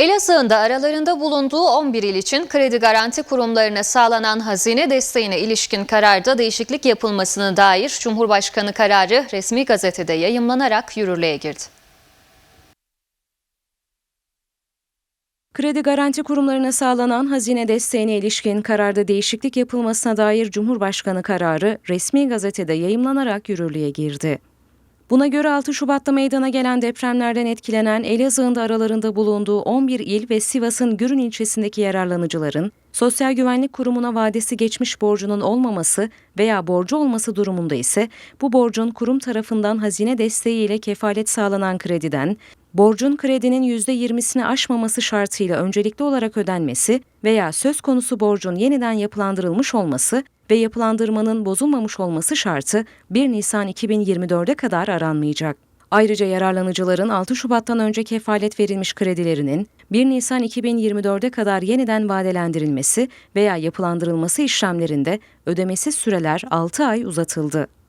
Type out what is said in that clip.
Elazığ'ın da aralarında bulunduğu 11 il için kredi garanti kurumlarına sağlanan hazine desteğine ilişkin kararda değişiklik yapılmasına dair Cumhurbaşkanı kararı resmi gazetede yayımlanarak yürürlüğe girdi. Kredi garanti kurumlarına sağlanan hazine desteğine ilişkin kararda değişiklik yapılmasına dair Cumhurbaşkanı kararı resmi gazetede yayımlanarak yürürlüğe girdi. Buna göre 6 Şubat'ta meydana gelen depremlerden etkilenen Elazığ'ın da aralarında bulunduğu 11 il ve Sivas'ın Gürün ilçesindeki yararlanıcıların Sosyal Güvenlik Kurumu'na vadesi geçmiş borcunun olmaması veya borcu olması durumunda ise bu borcun kurum tarafından hazine desteği ile kefalet sağlanan krediden borcun kredinin %20'sini aşmaması şartıyla öncelikli olarak ödenmesi veya söz konusu borcun yeniden yapılandırılmış olması ve yapılandırmanın bozulmamış olması şartı 1 Nisan 2024'e kadar aranmayacak. Ayrıca yararlanıcıların 6 Şubat'tan önce kefalet verilmiş kredilerinin 1 Nisan 2024'e kadar yeniden vadelendirilmesi veya yapılandırılması işlemlerinde ödemesiz süreler 6 ay uzatıldı.